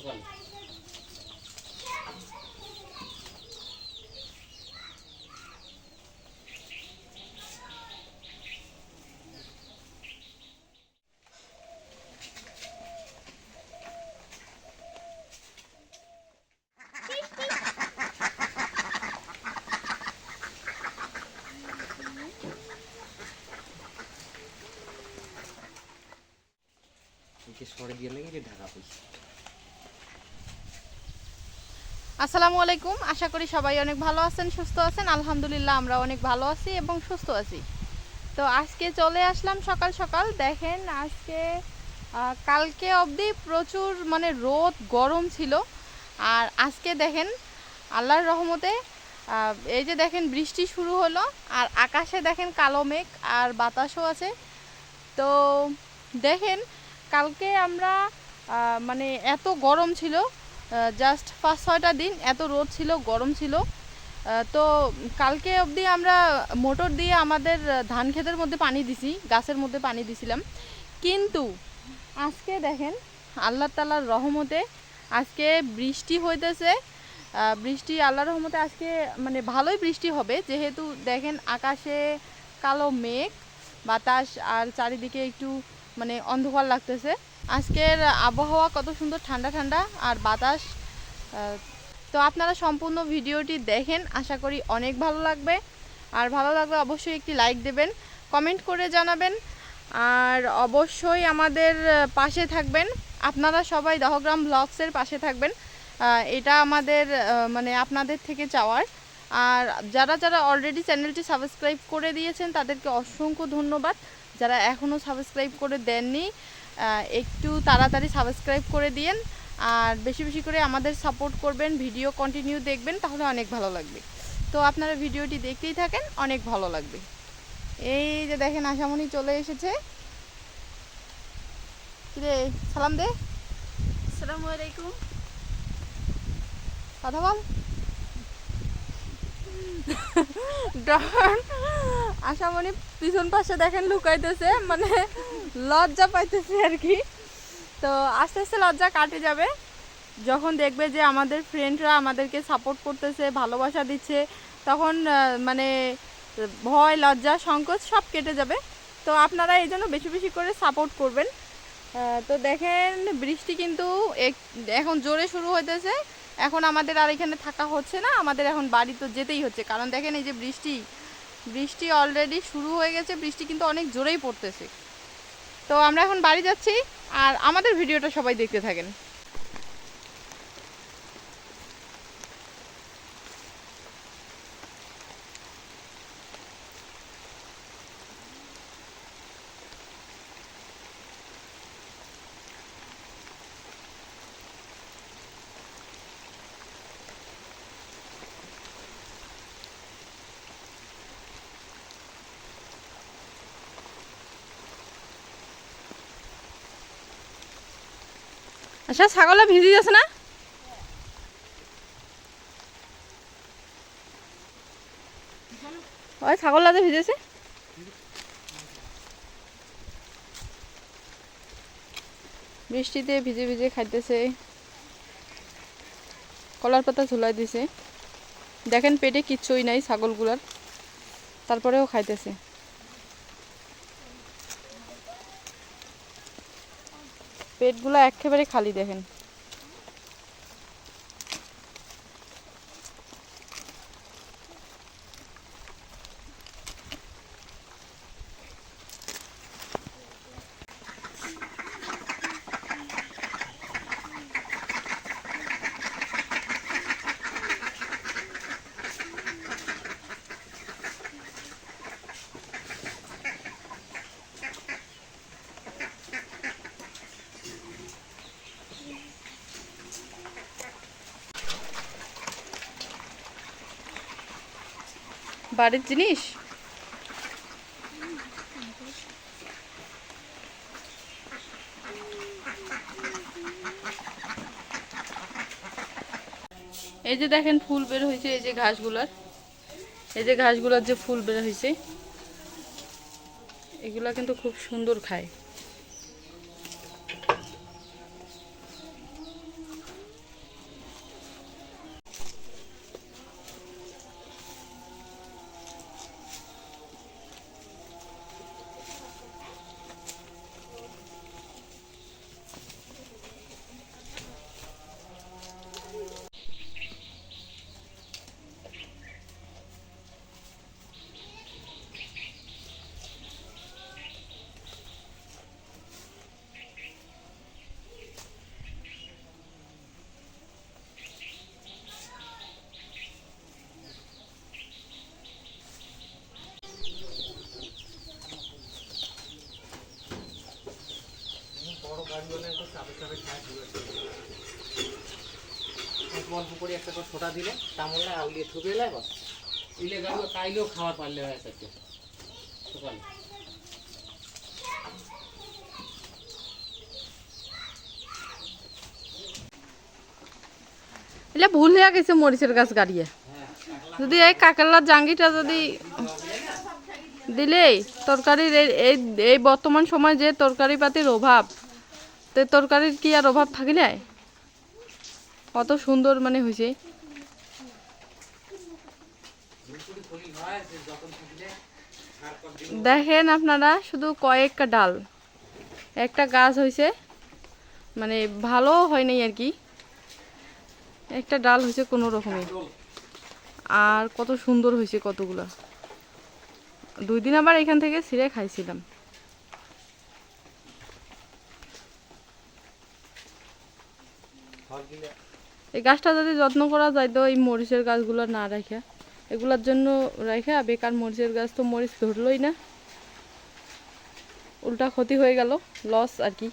সকাল সরে দিয়ে লাগে ঢাকা হয়েছে আসসালামু আলাইকুম। আশা করি সবাই অনেক ভালো আছেন, সুস্থ আছেন। আলহামদুলিল্লাহ, আমরা অনেক ভালো আছি এবং সুস্থ আছি। তো আজকে চলে আসলাম সকাল সকাল। দেখেন আজকে কালকে অবধি প্রচুর মানে রোদ, গরম ছিল। আর আজকে দেখেন, আল্লাহর রহমতে এই যে দেখেন বৃষ্টি শুরু হলো আর আকাশে দেখেন কালো মেঘ আর বাতাসও আছে। তো দেখেন, কালকে আমরা মানে এত গরম ছিল জাস্ট পাঁচ ছয়টা দিন এত রোদ ছিল, গরম ছিল। তো কালকে অবধি আমরা মোটর দিয়ে আমাদের ধান ক্ষেতের মধ্যে পানি দিছি, গাছের মধ্যে পানি দিছিলাম। কিন্তু আজকে দেখেন, আল্লাহ তালার রহমতে আজকে বৃষ্টি হইতেছে। বৃষ্টি, আল্লাহর রহমতে আজকে মানে ভালোই বৃষ্টি হবে। যেহেতু দেখেন আকাশে কালো মেঘ, বাতাস, আর চারিদিকে একটু মানে অন্ধকার লাগতেছে। আজকের আবহাওয়া কত সুন্দর, ঠান্ডা ঠান্ডা আর বাতাস। তো আপনারা সম্পূর্ণ ভিডিওটি দেখেন, আশা করি অনেক ভালো লাগবে। আর ভালো লাগলে অবশ্যই একটি লাইক দেবেন, কমেন্ট করে জানাবেন। আর অবশ্যই আমাদের পাশে থাকবেন। আপনারা সবাই দহগ্রাম ব্লগসের পাশে থাকবেন। এটা আমাদের মানে আপনাদের থেকে চাওয়ার। আর যারা যারা অলরেডি চ্যানেলটি সাবস্ক্রাইব করে দিয়েছেন, তাদেরকে অসংখ্য ধন্যবাদ। যারা এখনও সাবস্ক্রাইব করে দেননি একটু তাড়াতাড়ি সাবস্ক্রাইব করে দিয়েন। আর বেশি বেশি করে আমাদের সাপোর্ট করবেন ভিডিও কন্টিনিউ দেখবেন তাহলে অনেক ভালো লাগবে। তো আপনারা ভিডিওটি দেখতেই থাকেন অনেক ভালো লাগবে। এই যে দেখেন আশামণি চলে এসেছে। কিরে সালাম দে। আসসালামু আলাইকুম। কথা বল। ডন আশামণি পিছন পাশে দেখেন লুকাইতেছে মানে লজ্জা পাইতেছে আর কি। তো আস্তে আস্তে লজ্জা কাটে যাবে। যখন দেখবে যে আমাদের ফ্রেন্ডরা আমাদেরকে সাপোর্ট করতেছে, ভালোবাসা দিচ্ছে, তখন মানে ভয়, লজ্জা, সংকোচ সব কেটে যাবে। তো আপনারা এই জন্য বেশি বেশি করে সাপোর্ট করবেন। তো দেখেন বৃষ্টি কিন্তু এখন জোরে শুরু হইতেছে। এখন আমাদের আর এখানে থাকা হচ্ছে না, আমাদের এখন বাড়ি তো যেতেই হচ্ছে। কারণ দেখেন এই যে বৃষ্টি বৃষ্টি অলরেডি শুরু হয়ে গেছে, বৃষ্টি কিন্তু অনেক জোরেই পড়তেছে। তো আমরা এখন বাড়ি যাচ্ছি, আর আমাদের ভিডিওটা সবাই দেখতে থাকেন। আচ্ছা ছাগলটা ভিজি যাচ্ছে না? ওই ছাগল ছাগলটা ভিজেছে। বৃষ্টিতে ভিজে ভিজে খাইতেছে। কলার পাতা ঝুলাই দিছে। দেখেন পেটে কিচ্ছুই নাই ছাগলগুলার। তারপরেও খাইতেছে। পেটগুলো একেবারে খালি দেখেন। বাড়ির জিনিস? এই যে দেখেন ফুল বের হয়েছে, এই যে ঘাসগুলার। এই যে ঘাসগুলার যে ফুল বের হয়েছে, এগুলা কিন্তু খুব সুন্দর খায়। অল্প করে একটা করে ছোটা দিলে তামল না আউলিয়ে থুবে এলাই বাস। ইলে গাড়ি কাইলেও খাওয়ার পারলে হয় আজকে সকালে। এলে ভুল হয়ে গেছে মরিচের গাছ গাড়িয়ে। যদি এই কাকেরলার জাঙ্গিটা যদি দিলেই তরকারির এই- এই এই বর্তমান সময় যে তরকারি পাতির অভাব তো তরকারির কি আর অভাব থাকিলে? কত সুন্দর মানে হয়েছে হয় দেখেন আপনারা, শুধু কয়েকটা ডাল। একটা গাছ হয়েছে মানে ভালো হয় নাই আর কি। একটা ডাল হয়েছে কোনো রকমে। আর কত সুন্দর হয়েছে কতগুলো। দুই দিন আবার এখান থেকে ছিঁড়ে খাইছিলাম ফল দিলে এই গাছটা যদি যত্ন করা যায় তো এই মরিচের গাছগুলো না রাখে, এগুলোর জন্য রাখে বেকার মরিচের গাছ তো মরিচ ধরলোই না। উল্টা ক্ষতি হয়ে গেল লস আর কি।